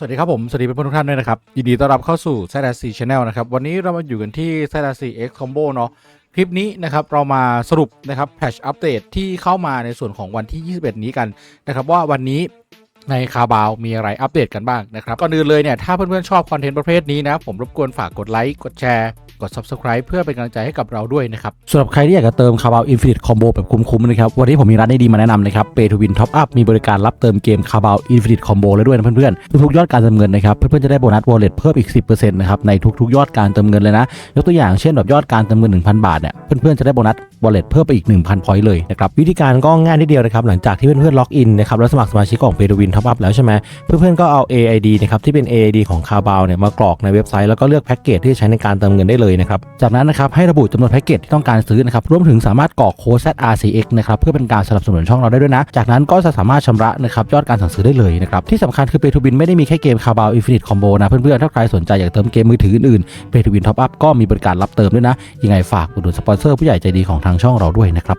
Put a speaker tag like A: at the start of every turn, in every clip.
A: สวัสดีครับผม สวัสดีเพื่อนทุกท่านด้วยนะครับ ยินดีต้อนรับเข้าสู่ไซรัสซีชแนลนะครับ วันนี้เรามาอยู่กันที่ไซราซีเอ็กซ์คอมโบเนาะคลิปนี้นะครับเรามาสรุปนะครับแพชอัปเดตที่เข้ามาในส่วนของวันที่ 21 นี้กันนะครับว่าวันนี้ในคาบาวมีอะไรอัปเดตกันบ้างนะครับก่อนอื่นเลยเนี่ยถ้าเพื่อนๆชอบคอนเทนต์ประเภทนี้นะผมรบกวนฝากกดไลค์กดแชร์ กด subscribe เพื่อเป็นกำลังใจให้กับเราด้วยนะครับ
B: สำหรับใครที่อยากจะเติมคาร์บาวอินฟินิตคอมโบแบบคุ้มๆนะครับวันนี้ผมมีร้านดีๆมาแนะนำนะครับเปทูวินท็อปอัพมีบริการรับเติมเกมคาร์บาวอินฟินิตคอมโบแล้วด้วยนะเพื่อนๆทุกๆยอดการเติมเงินนะครับเพื่อนๆจะได้โบนัสวอลเล็ตเพิ่มอีก 10%นะครับในทุกๆ ยอดการเติมเงินเลยนะยกตัวอย่างเช่นแบบยอดการเติมเงิน 1,000 บาทเนี่ยเพื่อนๆจะได้โบนัสวอลเล็ตเพิ่มไปอีก 1,000 พอยต์เลยนะครับวิธีการก็ง่ายนิดเดียวนะครับหลังจากที่เพื่อนๆล็อกอินนะครับแล้วสมัครสมาชิกของเปทูวินท็อปอัพแล้วใช่ไหมเพื่อนๆก็เอา AID นะครับที่เป็น AID ของคาร์บาวเนี่ยมากรอกในเว็บไซต์แล้วก็เลือกแพ็กเกจที่ใช้ในการเติมเงินได้เลยนะครับจากนั้นนะครับให้ระบุจำนวนแพ็กเกจที่ต้องการซื้อนะครับรวมถึงสามารถกรอกโค้ด ZRCX นะครับเพื่อเป็นการสนับสนุนช่องเราได้ด้วยนะ จากนั้นก็จะสามารถชำระนะครับยอดการสั่งซื้อได้เลยนะครับที่สำคัญคือ Pay to Win ไม่ได้มีแค่เกมคาบาวอินฟินิตคอมโบนะเพื่อนๆถ้าใครสนใจอยากเติมเกมมือถืออื่นๆ Pay to Win Top Up ก็มีบริการรับเติมด้วยนะยังไงฝากอุดหนุนสปอนเซอร์ผู้ใหญ่ใจดีของทางช่องเราด้วยนะครับ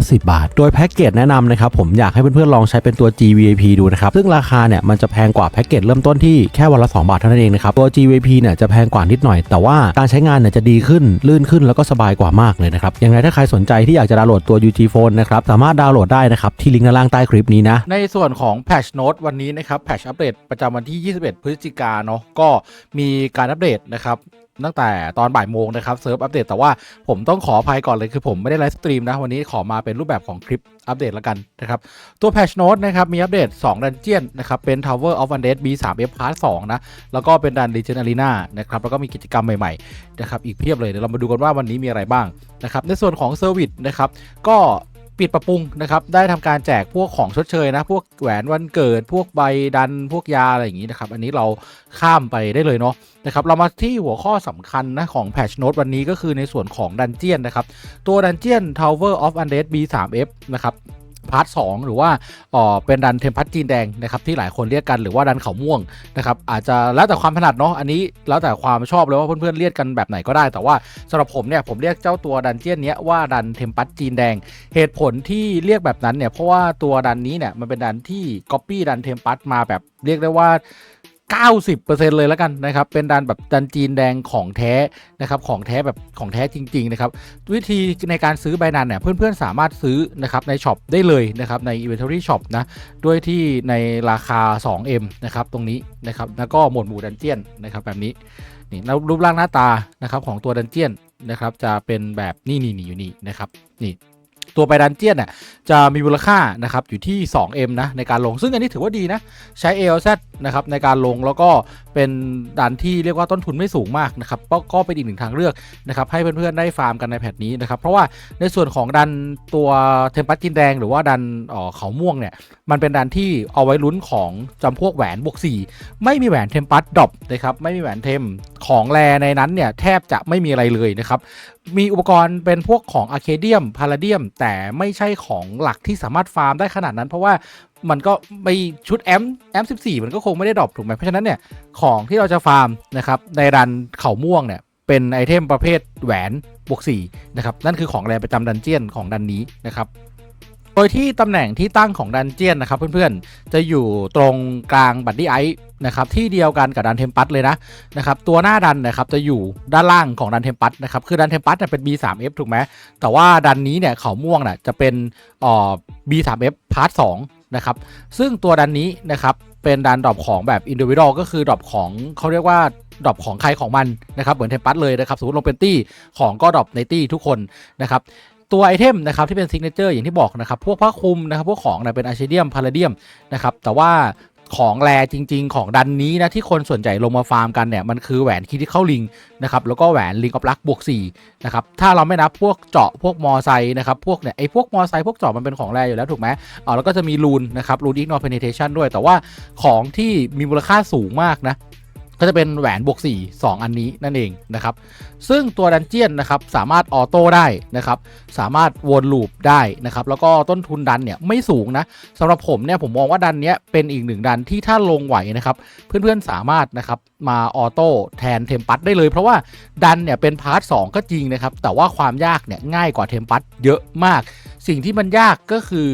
B: 10บาท โดยแพ็กเกจแนะนำนะครับผมอยากให้เพื่อนๆลองใช้เป็นตัว GVIP ดูนะครับซึ่งราคาเนี่ยมันจะแพงกว่าแพ็กเกจเริ่มต้นที่แค่วันละ 2 บาทเท่านั้นเองนะครับตัว GVIP เนี่ยจะแพงกว่านิดหน่อย แต่ว่าการใช้งานเนี่ยจะดีขึ้นลื่นขึ้นแล้วก็สบายกว่ามากเลยนะครับยังไงถ้าใครสนใจที่อยากจะดาวน์โหลดตัว UG Phone นะครับสามารถดาวน์โหลดได้นะครับที่ลิงก์ด้านล่างใต้คลิปนี้นะ
A: ในส่วนของ Patch Note วันนี้นะครับ Patch อัปเดตประจำวันที่ 21 พฤศจิกาเนาะก็มีการอัปเดตนะครับตั้งแต่ตอนบ่ายโมงนะครับเซิร์ฟอัปเดตแต่ว่าผมต้องขออภัยก่อนเลยคือผมไม่ได้ไลฟ์สตรีมนะ วันนี้ขอมาเป็นรูปแบบของคลิปอัปเดตล้วกันนะครับ ตัว Patch Note นะครับ มีอัปเดต 2 ดันเจียนนะครับ เป็น Tower of Undead B3F Part 2นะ แล้วก็เป็นดัน Legend Arena นะครับ แล้วก็มีกิจกรรมใหม่ๆนะครับอีกเพียบเลยเดี๋ยวเรามาดูกันว่าวันนี้มีอะไรบ้างนะครับในส่วนของเซอร์วิสนะครับก็ ปิดปรับปรุงนะครับได้ทำการแจกพวกของชดเชยนะ พวกแหวนวันเกิด พวกใบดันพวกยาอะไรอย่างนี้นะครับ อันนี้เราข้ามไปได้เลยเนาะนะครับเรามาที่หัวข้อสำคัญนะของแพชโนตวันนี้ก็คือในส่วนของดันเจียนนะครับตัวดันเจียน Tower of Undead B3F นะครับ พาร์ทสหรือว่าอ๋อเป็นดันเทมพัทจีนแดงนะครับที่หลายคนเรียกกันหรือว่าดันเขาม่วงนะครับอาจจะแล้วแต่ความถนัดเนาะอันนี้แล้วแต่ความชอบเลยว่าเพื่อนๆเรียกกันแบบไหนก็ได้ แต่ว่าสำหรับผมเนี่ยผมเรียกเจ้าตัวดันเจียนเนี้ยว่าดันเทมพัทจีนแดง เหตุผลที่เรียกแบบนั้นเนี่ยเพราะว่าตัวดันนี้เนี่ยมันเป็นดันที่ก๊อปปี้ดันเทมปัตมาแบบเรียกได้ว่า 90%เลยแล้วกันนะครับ เป็นดันแบบดันจีนแดงของแท้นะครับ ของแท้แบบของแท้จริง ๆ นะครับ วิธีในการซื้อใบนันเนี่ยเพื่อนๆ สามารถซื้อนะครับในช็อปได้เลยนะครับใน Inventory Shop นะด้วยที่ในราคา 2M นะครับตรงนี้นะครับแล้วก็หมวดหมู่ดันเจียนนะครับแบบนี้นี่แล้วรูปร่างหน้าตานะครับของตัวดันเจียนนะครับจะเป็นแบบนี่นี่นี่อยู่นี่นะครับนี่ตัวไปดันเจียนเนี่ยจะมีมูลค่านะครับอยู่ที่ 2M นะในการลงซึ่งอันนี้ถือว่าดีนะ ใช้ ALZ นะครับในการลงแล้วก็เป็นดันที่เรียกว่าต้นทุนไม่สูงมากนะครับก็เป็นอีกหนึ่งทางเลือกนะครับให้เพื่อนๆได้ฟาร์มกันในแพทนี้นะครับเพราะว่าในส่วนของดันตัวเทมปัสจินแดง หรือว่าดันเอ่อเขาม่วงเนี่ยมันเป็นดันที่เอาไว้ลุ้นของจำพวกแหวนบวก4ไม่มีแหวนเทมปัสดรอปนะครับไม่มีแหวนเทมของแรในนั้นเนี่ยแทบจะไม่มีอะไรเลยนะครับมีอุปกรณ์เป็นพวกของอะเคเดียมพาราเดียมแต่ไม่ใช่ของหลักที่สามารถฟาร์มได้ขนาดนั้น เพราะว่า มันก็ไม่ชุดแอมแอม14มันก็คงไม่ได้ดรอปถูกไหมเพราะฉะนั้นเนี่ยของที่เราจะฟาร์มนะครับในดันเขาม่วงเนี่ยเป็นไอเทมประเภทแหวนบวก4นะครับนั่นคือของแรงประจำดันเจียนของดันนี้นะครับโดยที่ตำแหน่งที่ตั้งของดันเจียนนะครับเพื่อนๆ จะอยู่ตรงกลางบัตตี้ไอซ์นะครับที่เดียวกันกับดันเทมปัสเลยนะนะครับตัวหน้าดันนะครับจะอยู่ด้านล่างของดันเทมปัสนะครับคือดันเทมปัสเนี่ยเป็น B3F ถูกไหมแต่ว่าดันนี้เนี่ยเขาม่วงน่ะจะเป็นอ่อ B3F พาร์ท2 นะครับ ซึ่งตัวดันนี้นะครับเป็นดันดรอปของแบบอินดิวิดอลก็คือดรอปของเขาเรียกว่าดรอปของใครของมันนะครับ เหมือนเทมปัสเลยนะครับสมมติลงเป็นตี้ของก็ดรอปในตี้ทุกคนนะครับตัวไอเทมนะครับที่เป็นซิกเนเจอร์อย่างที่บอกนะครับ พวกผ้าคลุมนะครับ พวกของนะเป็นอาร์เชเดียมพาราเดียมนะครับแต่ว่า ของแรจริง ๆ ของดันนี้นะที่คนส่วนใหญ่ลงมาฟาร์มกันเนี่ยมันคือแหวนคิดิเข้าลิงนะครับแล้วก็แหวนลิงออฟลักบวก4นะครับถ้าเราไม่นับพวกเจาะพวกมอไซค์นะครับพวกเนี่ยไอ้พวกมอไซค์พวกเจาะมันเป็นของแรอยู่แล้วถูกไหมเออแล้วก็จะมีรูนนะครับรูนอิกนอร์เพนเทชันด้วย แต่ว่าของที่มีมูลค่าสูงมากนะ ก็จะเป็นแหวนบวก4 2 อันนี้นั่นเองนะครับ ซึ่งตัวดันเจียนนะครับสามารถออโต้ได้นะครับ สามารถวนลูปได้นะครับ แล้วก็ต้นทุนดันเนี่ยไม่สูงนะสำหรับผมเนี่ยผมมองว่าดันเนี้ยเป็นอีกหนึ่งดันที่ถ้าลงไหวนะครับ เพื่อนๆสามารถนะครับมาออโต้แทนเทมปัสได้เลย เพราะว่าดันเนี่ยเป็นพาร์ทสก็จริงนะครับ แต่ว่าความยากเนี่ยง่ายกว่าเทมปัสเยอะมาก สิ่งที่มันยากก็คือ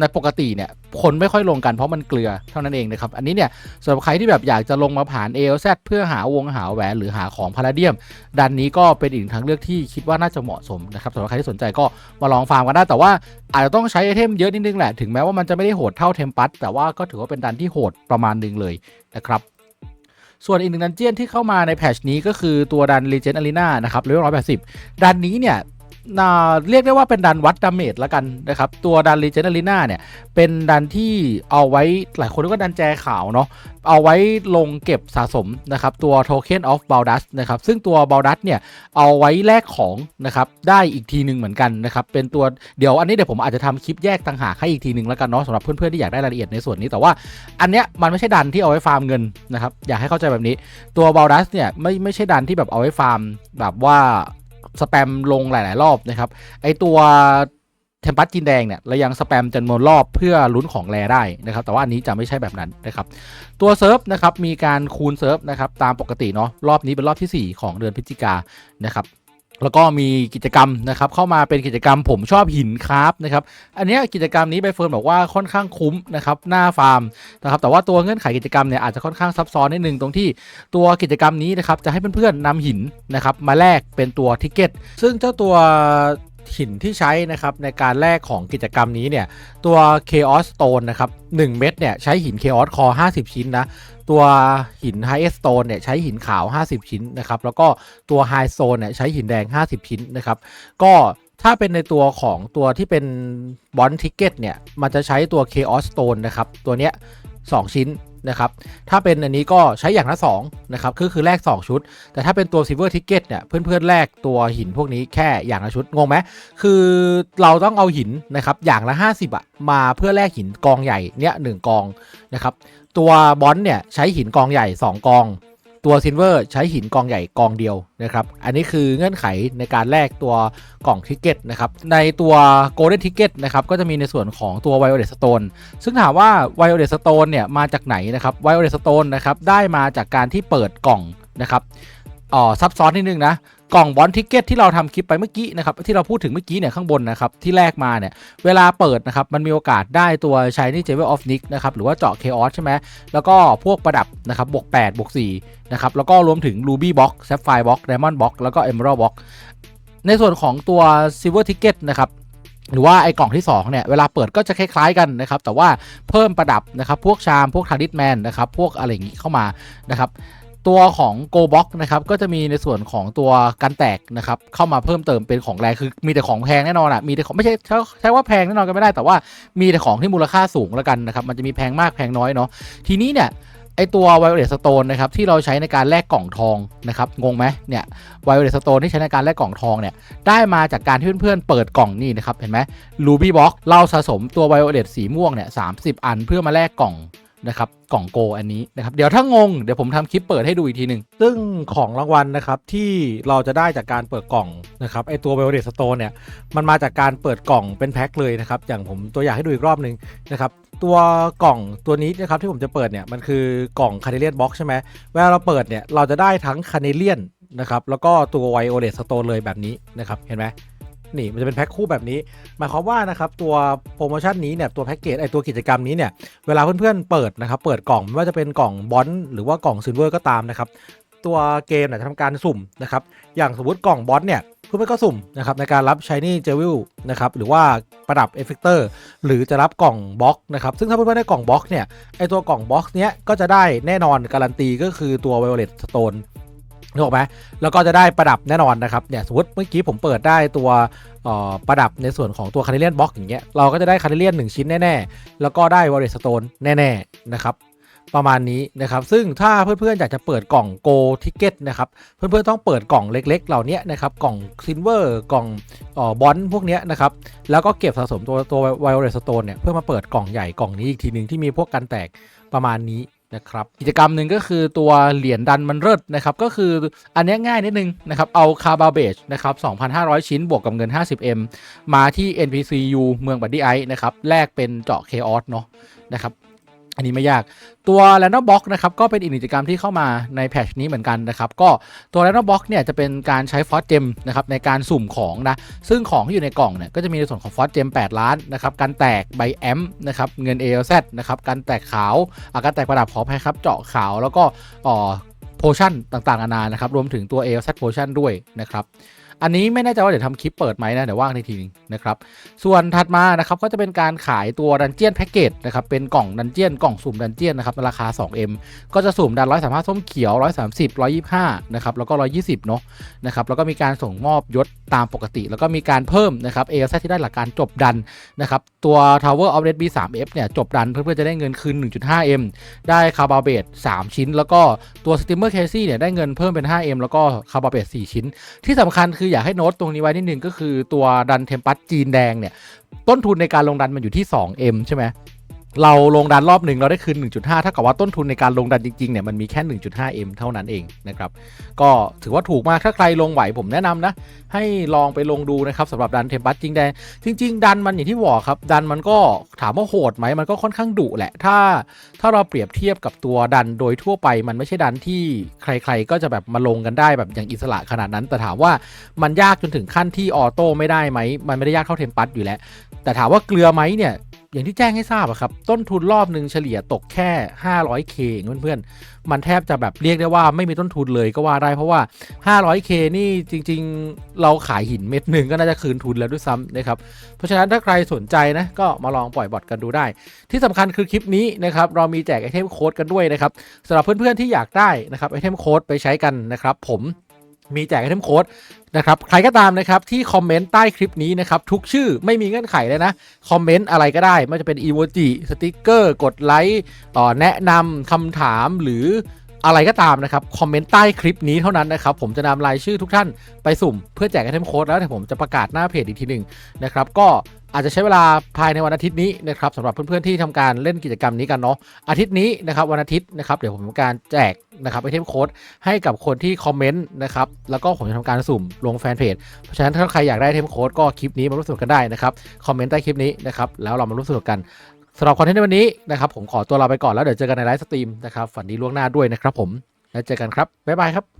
A: ในปกติเนี่ยคนไม่ค่อยลงกันเพราะมันเกลือเท่านั้นเองนะครับ อันนี้เนี่ยสำหรับใครที่แบบอยากจะลงมาผ่าน a l z เพื่อหาวงหาแหวนหรือหาของพาราเดียมดันนี้ก็เป็นอีกทางเลือกที่คิดว่าน่าจะเหมาะสมนะครับสำหรับใครที่สนใจก็มาลองฟาร์มกันได้แต่ว่าอาจจะต้องใช้ไอเทมเยอะนิดนึงแหละถึงแม้ว่ามันจะไม่ได้โหดเท่าเทมปัสแต่ว่าก็ถือว่าเป็นดันที่โหดประมาณนึงเลยนะครับส่วนอีกหนึ่งดันเจียนที่เข้ามาในแพชนี้ก็คือตัวดัน Legend Arena นะครับเลเวลร้อยแปดสิบดันนี้เนี่ย เรียกได้ว่าเป็นดันวัดดาเมจแล้วกันนะครับ ตัวดัน Legend Arena เนี่ย เป็นดันที่เอาไว้หลายคนเรียกว่าดันแจขาวเนาะเอาไว้ลงเก็บสะสมนะครับ ตัว Token of Baldas นะครับ ซึ่งตัว Baldas เนี่ย เอาไว้แลกของนะครับ ได้อีกทีหนึ่งเหมือนกันนะครับ เป็นตัวเดี๋ยวอันนี้เดี๋ยวผมอาจจะทำคลิปแยกต่างหากให้อีกทีหนึ่งแล้วกันเนาะสำหรับเพื่อนๆที่อยากได้รายละเอียดในส่วนนี้แต่ว่าอันเนี้ยมันไม่ใช่ดันที่เอาไว้ฟาร์มเงินนะครับอยากให้เข้าใจแบบนี้ตัว Baldas เนี่ยไม่ไม่ใช่ดันที่แบบเอาไว้ฟาร์มแบบว่า สแปมลงหลาย ๆ รอบนะครับไอตัวเทมปัสจีนแดงเนี่ยเรายังสแปมจำนวนรอบเพื่อลุ้นของแรได้นะครับ แต่ว่าอันนี้จะไม่ใช่แบบนั้นนะครับ ตัวเซิร์ฟนะครับมีการคูณเซิร์ฟนะครับตามปกติเนาะรอบนี้เป็นรอบที่ 4 ของเดือนพฤศจิกานะครับ แล้วก็มีกิจกรรมนะครับเข้ามาเป็นกิจกรรมผมชอบหินครับนะครับอันนี้กิจกรรมนี้ใบเฟิร์นบอกว่าค่อนข้างคุ้มนะครับหน้าฟาร์มนะครับแต่ว่าตัวเงื่อนไขกิจกรรมเนี่ยอาจจะค่อนข้างซับซ้อนนิดนึงตรงที่ตัวกิจกรรมนี้นะครับจะให้เพื่อนๆนำหินนะครับมาแลกเป็นตัวทิกเก็ตซึ่งเจ้าตัว หินที่ใช้นะครับในการแลกของกิจกรรมนี้เนี่ยตัว Chaos Stone นะครับ1เม็ดเนี่ยใช้หิน Chaos Core 50 ชิ้นนะตัวหิน High Stone เนี่ยใช้หินขาว 50 ชิ้นนะครับแล้วก็ตัว High Stone เนี่ยใช้หินแดง 50 ชิ้นนะครับก็ถ้าเป็นในตัวของตัวที่เป็นบอลทิกเก็ตเนี่ยมันจะใช้ตัว Chaos Stone นะครับตัวเนี้ย2ชิ้น นะครับถ้าเป็นอันนี้ก็ใช้อย่างละ2นะครับคือคือแลก2 ชุด แต่ถ้าเป็นตัว Silver Ticket เนี่ยเพื่อนๆแลกตัวหินพวกนี้แค่อย่างละชุดงงไหมคือเราต้องเอาหินนะครับอย่างละ 50อะมาเพื่อแลกหินกองใหญ่เนี่ยหกองนะครับตัวบอลเนี่ยใช้หินกองใหญ่ 2 กอง ตัวซินเวอร์ใช้หินกองใหญ่กองเดียวนะครับ อันนี้คือเงื่อนไขในการแลกตัวกล่องทิกเก็ตนะครับ ในตัวโกลเด้นทิกเก็ตนะครับ ก็จะมีในส่วนของตัวไวโอเลตสโตนซึ่งถามว่าไวโอเลตสโตนเนี่ยมาจากไหนนะครับไวโอเลตสโตนนะครับได้มาจากการที่เปิดกล่องนะครับอ๋อซับซ้อนนิดนึงนะ กล่องบอลทิกเก็ตที่เราทำคลิปไปเมื่อกี้นะครับที่เราพูดถึงเมื่อกี้เนี่ยข้างบนนะครับที่แรกมาเนี่ยเวลาเปิดนะครับมันมีโอกาสได้ตัว Shiny Jewel of Nick นะครับหรือว่าเจาะ Chaos ใช่ไหมแล้วก็พวกประดับนะครับบวก8บวก4นะครับแล้วก็รวมถึง Ruby Box Sapphire Box Diamond Box แล้วก็ Emerald Box ในส่วนของตัว Silver Ticket นะครับหรือว่าไอ้กล่องที่2เนี่ยเวลาเปิดก็จะคล้ายๆกันนะครับแต่ว่าเพิ่มประดับนะครับพวกชามพวกทาริสแมนนะครับพวกอะไรอย่างนี้เข้ามานะครับ ตัวของ Go Box นะครับก็จะมีในส่วนของตัวกันแตกนะครับเข้ามาเพิ่มเติมเป็นของแรงคือมีแต่ของแพงแน่นอนอะมีแต่ของไม่ใช่ใช้ว่าแพงแน่นอนก็ไม่ได้แต่ว่ามีแต่ของที่มูลค่าสูงแล้วกันนะครับมันจะมีแพงมากแพงน้อยเนาะทีนี้เนี่ยไอตัว Violet Stone นะครับที่เราใช้ในการแลกกล่องทองนะครับงงไหมเนี่ย Violet Stone ที่ใช้ในการแลกกล่องทองเนี่ยได้มาจากการที่เพื่อนๆเปิดกล่องนี่นะครับเห็นไหม Ruby Box เราสะสมตัว Violet สีม่วงเนี่ย30อันเพื่อมาแลกกล่อง นะครับกล่องโกอันนี้นะครับเดี๋ยวถ้างงเดี๋ยวผมทำคลิปเปิดให้ดูอีกทีหนึ่งซึ่งของรางวัลนะครับที่เราจะได้จากการเปิดกล่องนะครับไอตัว Violet Stone เนี่ยมันมาจากการเปิดกล่องเป็นแพ็คเลยนะครับอย่างผมตัวอย่างให้ดูอีกรอบหนึ่งนะครับตัวกล่องตัวนี้นะครับที่ผมจะเปิดเนี่ยมันคือกล่องคาเนเลียนบ็อกใช่ไหมเวลาเราเปิดเนี่ยเราจะได้ทั้งคาเนเลียนนะครับแล้วก็ตัว Violet Stone เลยแบบนี้นะครับเห็นไหม นี่มันจะเป็นแพ็คคู่แบบนี้หมายความว่านะครับตัวโปรโมชั่นนี้เนี่ยตัวแพ็กเกจไอตัวกิจกรรมนี้เนี่ยเวลาเพื่อนๆเปิดนะครับเปิดกล่องไม่ว่าจะเป็นกล่องบอลหรือว่ากล่องซิลเวอร์ก็ตามนะครับตัวเกมเนี่ยจะทำการสุ่มนะครับอย่างสมมติกล่องบอลเนี่ยเพื่อนๆก็สุ่มนะครับในการรับ Shiny j e w e l นะครับหรือว่าประดับเอฟเฟกเตอร์หรือจะรับกล่องบล็อกนะครับซึ่งถ้าเพื่อนๆได้กล่องบล็อกเนี่ยไอตัวกล่องบล็อกเนี้ยก็จะได้แน่นอนการันตีก็คือตัว Violet Stone นึกอ อกไหมแล้วก็จะได้ประดับแน่นอนนะครับเนี่ยสมมติเมื่อกี้ผมเปิดได้ตัวประดับในส่วนของตัวคาร์เลียนบล็อกอย่างเงี้ยเราก็จะได้คาร์เลียนหนึ่งชิ้นแน่ ๆ แล้วก็ได้วอลเลสโตนแน่ๆนะครับประมาณนี้นะครับ ซึ่งถ้าเพื่อนๆ อยากจะเปิดกล่อง Go Ticket นะครับ เพื่อนๆ ต้องเปิดกล่องเล็ก ๆ เหล่านี้นะครับ กล่อง Silver กล่องเอ่อบอลพวกนี้นะครับ แล้วก็เก็บสะสมตัวตัว Violet Stone เนี่ย เพื่อมาเปิดกล่องใหญ่กล่องนี้อีกทีหนึ่งที่มีพวกกันแตกประมาณนี้ นะครับกิจกรรมหนึ่งก็คือตัวเหรียญดันมันเลิศนะครับก็คืออันนี้ง่ายนิดนึงนะครับเอาคาบาเบจนะครับ 2,500 ชิ้นบวกกับเงิน 50M มาที่ NPCU เมืองบัดดี้ไอนะครับแลกเป็นเจาะเคออสเนาะนะครับ อันนี้ไม่ยากตัว Random Box นะครับก็เป็นอีกกิจกรรมที่เข้ามาในแพทชนี้เหมือนกันนะครับก็ตัว Random Box เนี่ยจะเป็นการใช้ฟอสเจมนะครับในการสุ่มของนะซึ่งของที่อยู่ในกล่องเนี่ยก็จะมีในส่วนของฟอสเจม8 ล้านนะครับการแตกใบแอมนะครับเงิน ALZ นะครับการแตกขาวอาการแตกประดับขออภัยครับเจาะขาวแล้วก็อ่อโพชั่นต่างๆนานานะครับรวมถึงตัว ALZ Potion ด้วยนะครับ อันนี้ไม่แน่ใจว่าเดี๋ยวทำคลิปเปิดไหมนะเดี๋ยวว่างในทีนึงนะครับ ส่วนถัดมานะครับก็จะเป็นการขายตัวดันเจียนแพ็กเกจนะครับเป็นกล่องดันเจียนกล่องสุ่มดันเจียนนะครับในราคา 2M ก็จะสุ่มดัน135ส้มเขียว130 125นะครับแล้วก็120เนาะนะครับแล้วก็มีการส่งมอบยศ ตามปกติ แล้วก็มีการเพิ่มนะครับเอลที่ได้หลักการจบดันนะครับตัว Tower of Red B3F เนี่ยจบดันเพื่อๆจะได้เงินคืน 1.5M ได้คาร์บาเบต3ชิ้น แล้วก็ตัว Steamer Casey เนี่ยได้เงินเพิ่มเป็น 5M แล้วก็คาร์บาเบต4ชิ้น ที่สำคัญคืออยากให้โน้ตตรงนี้ไว้นิดนึงก็คือตัวดันเทมปัสจีนแดงเนี่ยต้นทุนในการลงดันมันอยู่ที่ 2M ใช่ไหม เราลงดันรอบหนึ่งเราได้คืน 1.5เท่ากับว่าต้นทุนในการลงดันจริงๆเนี่ยมันมีแค่ 1.5M เท่านั้นเองนะครับก็ถือว่าถูกมากถ้าใครลงไหวผมแนะนำนะ ให้ลองไปลงดูนะครับสำหรับดันเทมปัสจริงแดงจริง ๆ ดันมันอย่างที่บอกครับดันมันก็ถามว่าโหดไหมมันก็ค่อนข้างดุแหละ ถ้าถ้าเราเปรียบเทียบกับตัวดันโดยทั่วไปมันไม่ใช่ดันที่ใคร ๆ ก็จะแบบมาลงกันได้แบบอย่างอิสระขนาดนั้น แต่ถามว่ามันยากจนถึงขั้นที่ออโต้ไม่ได้ไหมมันไม่ได้ยากเท่าเทมปัสอยู่แล้ว แต่ถามว่าเกลือไหมเนี่ย อย่างที่แจ้งให้ทราบอะครับ ต้นทุนรอบหนึ่งเฉลี่ยตกแค่ 500k เองเพื่อนๆ มันแทบจะแบบเรียกได้ว่าไม่มีต้นทุนเลยก็ว่าได้เพราะว่า 500k นี่จริงๆ เราขายหินเม็ดหนึ่งก็น่าจะคืนทุนแล้วด้วยซ้ำนะครับ เพราะฉะนั้นถ้าใครสนใจนะก็มาลองปล่อยบอทกันดูได้ ที่สำคัญคือคลิปนี้นะครับเรามีแจกไอเทมโค้ดกันด้วยนะครับสำหรับเพื่อนๆที่อยากได้นะครับไอเทมโค้ดไปใช้กันนะครับผม มีแจกไอเทมโค้ดนะครับใครก็ตามนะครับที่คอมเมนต์ใต้คลิปนี้นะครับทุกชื่อไม่มีเงื่อนไขเลยนะคอมเมนต์อะไรก็ได้ไม่ว่าจะเป็นอีโมจิสติกเกอร์กดไลค์ต่อแนะนำคำถามหรืออะไรก็ตามนะครับคอมเมนต์ใต้คลิปนี้เท่านั้นนะครับผมจะนำรายชื่อทุกท่านไปสุ่มเพื่อแจกไอเทมโค้ดแล้วแต่ผมจะประกาศหน้าเพจอีกทีหนึ่งนะครับก็ อาจจะใช้เวลาภายในวันอาทิตย์นี้นะครับสำหรับเพื่อนๆที่ทำการเล่นกิจกรรมนี้กันเนาะอาทิตย์นี้นะครับวันอาทิตย์นะครับเดี๋ยวผมทำการแจกนะครับไอเทมโค้ดให้กับคนที่คอมเมนต์นะครับแล้วก็ผมจะทำการสุ่มลงแฟนเพจเพราะฉะนั้นถ้าใครอยากได้ไอเทมโค้ดก็คลิปนี้มาร่วมสนุกกันได้นะครับคอมเมนต์ใต้คลิปนี้นะครับแล้วเรามาร่วมสนุกกันสำหรับคอนเทนต์ในวันนี้นะครับผมขอตัวลาไปก่อนแล้วเดี๋ยวเจอกันในไลฟ์สตรีมนะครับฝันดีล่วงหน้าด้วยนะครับผมแล้วเจอกันครับบ๊ายบายครับ